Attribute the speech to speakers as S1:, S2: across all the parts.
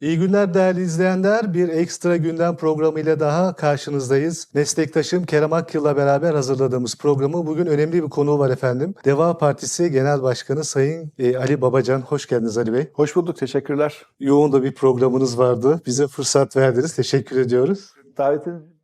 S1: İyi günler değerli izleyenler. Bir ekstra gündem programı ile daha karşınızdayız. Meslektaşım Kerem Akyıl'la beraber hazırladığımız programı bugün önemli bir konu var efendim. Deva Partisi Genel Başkanı Sayın e, Ali Babacan. Hoş geldiniz Ali Bey.
S2: Hoş bulduk, teşekkürler.
S1: Yoğun da bir programınız vardı. Bize fırsat verdiniz. Teşekkür ediyoruz.
S2: Davetiniz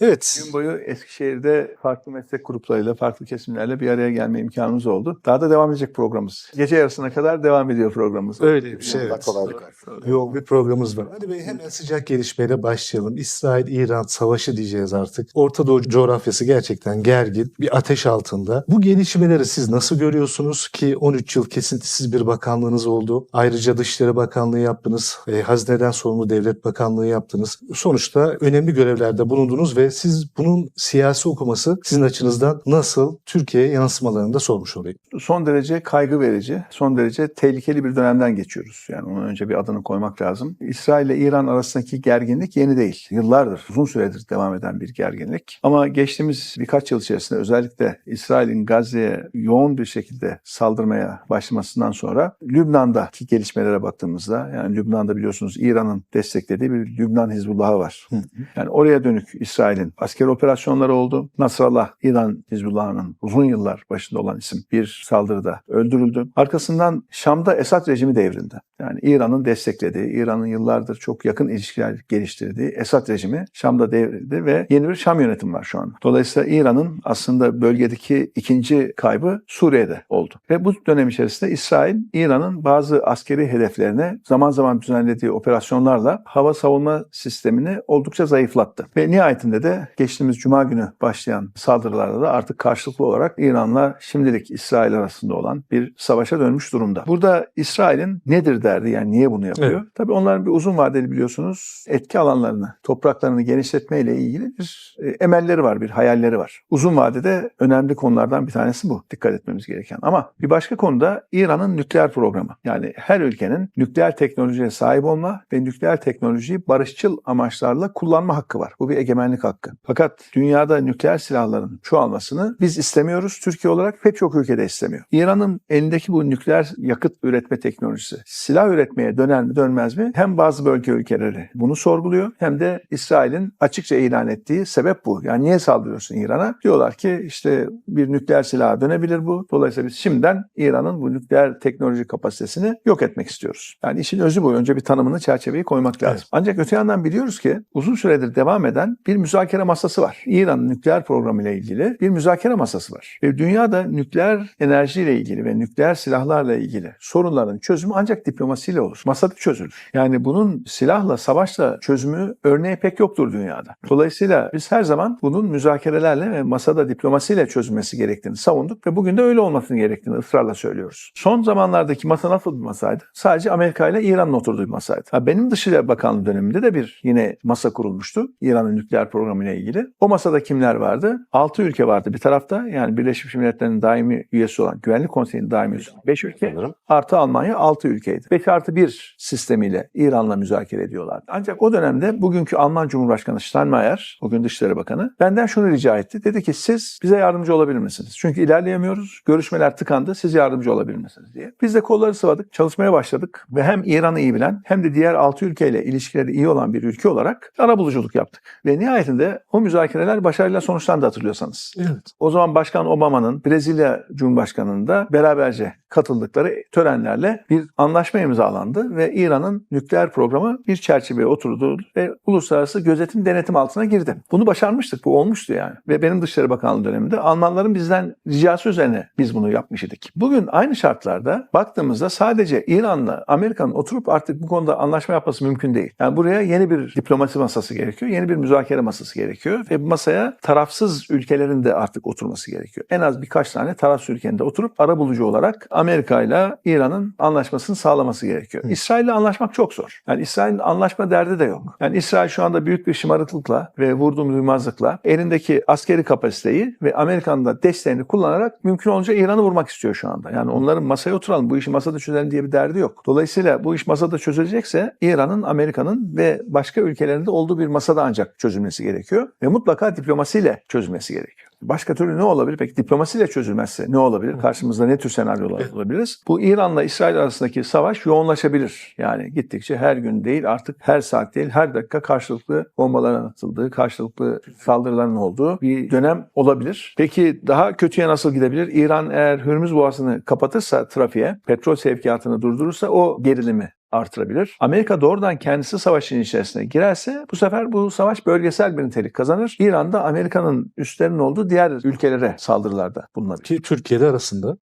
S1: Evet.
S2: gün boyu Eskişehir'de farklı meslek gruplarıyla, farklı kesimlerle bir araya gelme imkanımız oldu. Daha da devam edecek programımız. Gece yarısına kadar devam ediyor programımız.
S1: Öyle bir şey, evet.
S2: kolaylık versin.
S1: Yoğun bir programımız var. Hadi Bey hemen sıcak gelişmeyle başlayalım. İsrail-İran savaşı diyeceğiz artık. Orta Doğu coğrafyası gerçekten gergin. Bir ateş altında. Bu gelişmeleri siz nasıl görüyorsunuz ki 13 yıl kesintisiz bir bakanlığınız oldu. Ayrıca Dışişleri Bakanlığı yaptınız. E, Hazineden sorumlu Devlet Bakanlığı yaptınız. Sonuçta önemli görevlerde bulundunuz ve siz bunun siyasi okuması sizin açınızdan nasıl Türkiye'ye yansımalarını da sormuş olayım.
S2: Son derece kaygı verici, son derece tehlikeli bir dönemden geçiyoruz. Yani onun önce bir adını koymak lazım. İsrail ile İran arasındaki gerginlik yeni değil. Yıllardır, uzun süredir devam eden bir gerginlik. Ama geçtiğimiz birkaç yıl içerisinde özellikle İsrail'in Gazze'ye yoğun bir şekilde saldırmaya başlamasından sonra Lübnan'daki gelişmelere baktığımızda yani Lübnan'da biliyorsunuz İran'ın desteklediği bir Lübnan Hizbullah'ı var. Yani oraya dönük İsrail'in askeri operasyonları oldu. Nasrallah, İran Hizbullah'ın uzun yıllar başında olan isim bir saldırıda öldürüldü. Arkasından Şam'da Esad rejimi devrildi. Yani İran'ın desteklediği, İran'ın yıllardır çok yakın ilişkiler geliştirdiği Esad rejimi Şam'da devrildi ve yeni bir Şam yönetimi var şu an. Dolayısıyla İran'ın aslında bölgedeki ikinci kaybı Suriye'de oldu. Ve bu dönem içerisinde İsrail, İran'ın bazı askeri hedeflerine zaman zaman düzenlediği operasyonlarla hava savunma sistemini oldukça zayıflattı. Ve nihayetinde de geçtiğimiz Cuma günü başlayan saldırılarda da artık karşılıklı olarak İran'la şimdilik İsrail arasında olan bir savaşa dönmüş durumda. Burada İsrail'in nedir derdi yani niye bunu yapıyor?
S1: Evet.
S2: Tabii onların bir uzun vadeli biliyorsunuz etki alanlarını, topraklarını genişletmeyle ilgili bir e, emelleri var, bir hayalleri var. Uzun vadede önemli konulardan bir tanesi bu. Dikkat etmemiz gereken. Ama bir başka konuda İran'ın nükleer programı. Yani her ülkenin nükleer teknolojiye sahip olma ve nükleer teknolojiyi barışçıl amaçlarla kullanma hakkı var. Bu bir egemenlik hakkı. Fakat dünyada nükleer silahların çoğalmasını biz istemiyoruz. Türkiye olarak pek çok ülkede istemiyor. İran'ın elindeki bu nükleer yakıt üretme teknolojisi silah üretmeye döner mi dönmez mi? Hem bazı bölge ülkeleri bunu sorguluyor hem de İsrail'in açıkça ilan ettiği sebep bu. Yani niye saldırıyorsun İran'a? Diyorlar ki işte bir nükleer silaha dönebilir bu. Dolayısıyla biz şimdiden İran'ın bu nükleer teknoloji kapasitesini yok etmek istiyoruz. Yani işin özü bu. Önce bir tanımını çerçeveyi koymak lazım.
S1: Evet.
S2: Ancak öte yandan biliyoruz ki uzun süredir devam eden bir müzakere masası var. İran'ın nükleer programı ile ilgili bir müzakere masası var. Ve dünyada nükleer enerjiyle ilgili ve nükleer silahlarla ilgili sorunların çözümü ancak diplomasiyle olur. Masada çözülür. Yani bunun silahla, savaşla çözümü örneği pek yoktur dünyada. Dolayısıyla biz her zaman bunun müzakerelerle ve masada diplomasiyle çözülmesi gerektiğini savunduk ve bugün de öyle olmasını gerektiğini ısrarla söylüyoruz. Son zamanlardaki masa nasıl bir masaydı? Sadece Amerika ile İran'ın oturduğu bir masaydı. Ha, benim Dışişleri Bakanlığı döneminde de bir yine masa kurulmuştu. İran'ın nükleer programı ile ilgili. O masada kimler vardı? 6 ülke vardı bir tarafta. Yani Birleşmiş Milletler'in daimi üyesi olan Güvenlik Konseyi'nin daimi üyesi 5 ülke.
S1: Sanırım.
S2: Artı Almanya 6 ülkeydi. 5 artı 1 sistemiyle İran'la müzakere ediyorlardı. Ancak o dönemde bugünkü Alman Cumhurbaşkanı Steinmeier, bugün Dışişleri Bakanı, benden şunu rica etti. Dedi ki siz bize yardımcı olabilir misiniz? Çünkü ilerleyemiyoruz. Görüşmeler tıkandı. Siz yardımcı olabilir misiniz diye. Biz de kolları sıvadık. Çalışmaya başladık. Ve hem İran'ı iyi bilen hem de diğer 6 ülkeyle ilişkileri iyi olan bir ülke olarak arabuluculuk yaptık. Ve nihayetinde o müzakereler başarıyla sonuçlandı hatırlıyorsanız.
S1: Evet.
S2: O zaman Başkan Obama'nın Brezilya Cumhurbaşkanı'nın da beraberce katıldıkları törenlerle bir anlaşma imzalandı ve İran'ın nükleer programı bir çerçeveye oturdu ve uluslararası gözetim denetim altına girdi. Bunu başarmıştık. Bu olmuştu yani. Ve benim Dışişleri Bakanlığı döneminde Almanların bizden ricası üzerine biz bunu yapmış idik. Bugün aynı şartlarda baktığımızda sadece İran'la Amerika'nın oturup artık bu konuda anlaşma yapması mümkün değil. Yani buraya yeni bir diplomasi masası gerekiyor. Yeni bir müzakere masası gerekiyor. Ve masaya tarafsız ülkelerin de artık oturması gerekiyor. En az birkaç tane tarafsız ülkenin de oturup arabulucu olarak Amerika ile İran'ın anlaşmasını sağlaması gerekiyor. İsrail'le anlaşmak çok zor. Yani İsrail'in anlaşma derdi de yok. Yani İsrail şu anda büyük bir şımarıklıkla ve vurduğum duymazlıkla elindeki askeri kapasiteyi ve Amerika'nın da desteğini kullanarak mümkün olunca İran'ı vurmak istiyor şu anda. Yani onların masaya oturalım, bu işi masada çözelim diye bir derdi yok. Dolayısıyla bu iş masada çözülecekse İran'ın, Amerika'nın ve başka ülkelerin de olduğu bir masada ancak çözülmesi gerekiyor ve mutlaka diplomasiyle çözülmesi gerekiyor. Başka türlü ne olabilir? Peki diplomasiyle çözülmezse ne olabilir? Karşımızda ne tür senaryolar olabiliriz? Bu İran'la İsrail arasındaki savaş yoğunlaşabilir. Yani gittikçe her gün değil artık her saat değil her dakika karşılıklı bombaların atıldığı, karşılıklı saldırıların olduğu bir dönem olabilir. Peki daha kötüye nasıl gidebilir? İran eğer Hürmüz Boğazı'nı kapatırsa trafiğe, petrol sevkiyatını durdurursa o gerilimi artırabilir. Amerika doğrudan kendisi savaşın içerisine girerse bu sefer bu savaş bölgesel bir nitelik kazanır. İran da Amerika'nın üstlerinin olduğu diğer ülkelere saldırılarda bulunabilir.
S1: Ki Türkiye'de arasında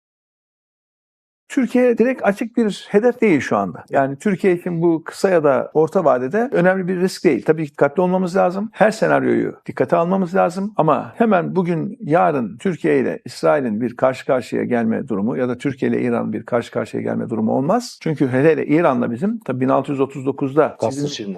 S2: Türkiye direkt açık bir hedef değil şu anda. Yani Türkiye için bu kısa ya da orta vadede önemli bir risk değil. Tabii dikkatli olmamız lazım. Her senaryoyu dikkate almamız lazım. Ama hemen bugün, yarın Türkiye ile İsrail'in bir karşı karşıya gelme durumu ya da Türkiye ile İran'ın bir karşı karşıya gelme durumu olmaz. Çünkü hele hele İran'la bizim tabii 1639'da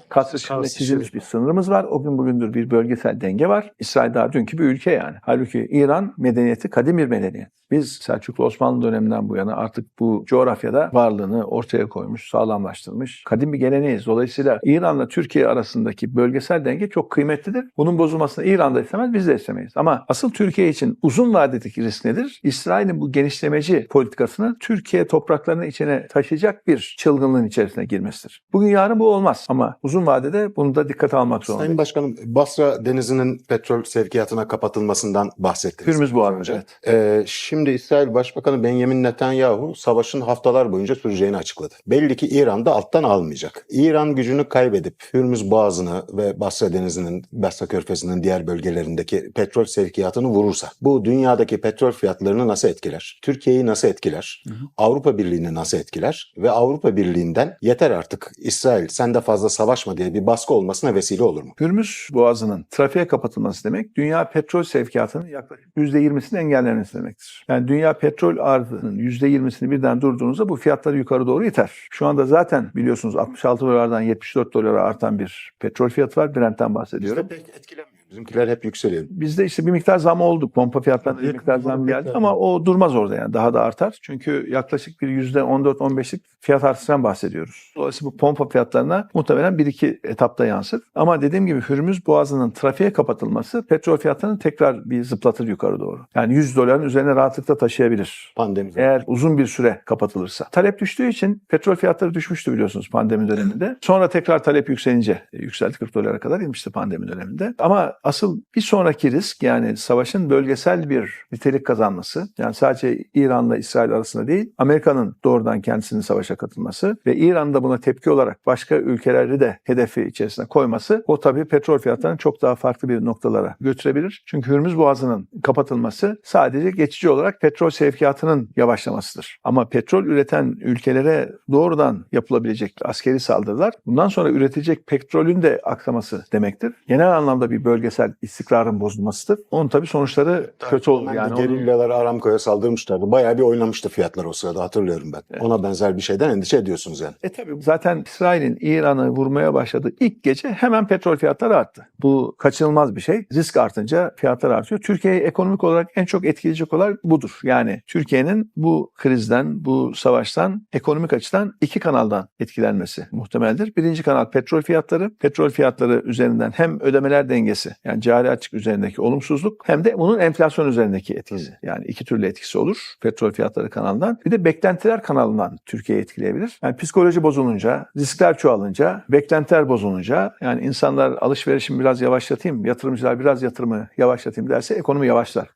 S3: Kasr Şirin'de.
S2: Çizilmiş bir sınırımız var. O gün bugündür bir bölgesel denge var. İsrail daha dünkü bir ülke yani. Halbuki İran medeniyeti kadim bir medeniyet. Biz Selçuklu Osmanlı döneminden bu yana artık bu coğrafyada varlığını ortaya koymuş, sağlamlaştırmış. Kadim bir geleneğiz. Dolayısıyla İran'la Türkiye arasındaki bölgesel denge çok kıymetlidir. Bunun bozulmasını İran da istemez, biz de istemeyiz. Ama asıl Türkiye için uzun vadedeki risk nedir? İsrail'in bu genişlemeci politikasını Türkiye topraklarının içine taşıyacak bir çılgınlığın içerisine girmesidir. Bugün yarın bu olmaz ama uzun vadede bunu da dikkate almak zorundayız.
S3: Sayın Başkanım Basra Denizi'nin petrol sevkiyatına kapatılmasından bahsettiniz.
S2: Hürmüz Boğazı,
S3: Önce.
S2: evet.
S3: Ee, şimdi İsrail Başbakanı Benjamin Netanyahu savaşın haftalar boyunca süreceğini açıkladı. Belli ki İran da alttan almayacak. İran gücünü kaybedip Hürmüz Boğazı'nı ve Basra Denizi'nin, Basra Körfezi'nin diğer bölgelerindeki petrol sevkiyatını vurursa bu dünyadaki petrol fiyatlarını nasıl etkiler? Türkiye'yi nasıl etkiler? Avrupa Birliği'ni nasıl etkiler? Ve Avrupa Birliği'nden yeter artık İsrail sen de fazla savaşma diye bir baskı olmasına vesile olur mu?
S2: Hürmüz Boğazı'nın trafiğe kapatılması demek dünya petrol sevkiyatının yaklaşık %20'sini engellemesi demektir. Yani dünya petrol arzının %20'sini birden durduğunuzda bu fiyatları yukarı doğru iter. Şu anda zaten biliyorsunuz 66 dolardan 74 dolara artan bir petrol fiyatı var. Brent'ten bahsediyorum.
S3: Bizde pek etkilenmiyor. Bizimkiler hep yükseliyor.
S2: Bizde işte bir miktar zam oldu. Pompa fiyatlarında bir miktar zam geldi ama o durmaz orada yani. Daha da artar. Çünkü yaklaşık bir %14-15'lik fiyat artışından bahsediyoruz. Dolayısıyla bu pompa fiyatlarına muhtemelen bir iki etapta yansır. Ama dediğim gibi Hürmüz Boğazı'nın trafiğe kapatılması petrol fiyatlarını tekrar bir zıplatır yukarı doğru. Yani 100 doların üzerine rahatlıkla taşıyabilir.
S3: Pandemi.
S2: Eğer uzun bir süre kapatılırsa. Talep düştüğü için petrol fiyatları düşmüştü biliyorsunuz pandemi döneminde. Sonra tekrar talep yükselince yükseldi 40 dolara kadar inmişti pandemi döneminde. Ama asıl bir sonraki risk yani savaşın bölgesel bir nitelik kazanması. Yani sadece İran'la İsrail arasında değil Amerika'nın doğrudan kendisinin savaşa katılması ve İran'ın da buna tepki olarak başka ülkeleri de hedefi içerisine koyması o tabii petrol fiyatlarını çok daha farklı bir noktalara götürebilir. Çünkü Hürmüz Boğazı'nın kapatılması sadece geçici olarak petrol sevkiyatının yavaşlamasıdır. Ama petrol üreten ülkelere doğrudan yapılabilecek askeri saldırılar bundan sonra üretilecek petrolün de aksaması demektir. Genel anlamda bir bölgesel istikrarın bozulmasıdır. Onun tabii sonuçları kötü olur.
S3: Yani gerillalar Aramco'ya saldırmışlardı. Bayağı bir oynamıştı fiyatlar o sırada hatırlıyorum ben. Ona benzer bir şeyden endişe ediyorsunuz yani.
S2: E tabii zaten İsrail'in İran'ı vurmaya başladığı ilk gece hemen petrol fiyatları arttı. Bu kaçınılmaz bir şey. Risk artınca fiyatlar artıyor. Türkiye'yi ekonomik olarak en çok etkileyecek olan budur. Yani Türkiye'nin bu krizden, bu savaştan ekonomik açıdan iki kanaldan etkilenmesi muhtemeldir. Birinci kanal petrol fiyatları. Petrol fiyatları üzerinden hem ödemeler dengesi yani cari açık üzerindeki olumsuzluk hem de bunun enflasyon üzerindeki etkisi. Yani iki türlü etkisi olur petrol fiyatları kanalından. Bir de beklentiler kanalından Türkiye'yi etkileyebilir. Yani psikoloji bozulunca, riskler çoğalınca, beklentiler bozulunca yani insanlar alışverişimi biraz yavaşlatayım, yatırımcılar biraz yatırımı yavaşlatayım derse ekonomi yavaşlar.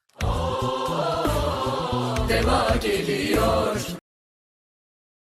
S4: Deva gelir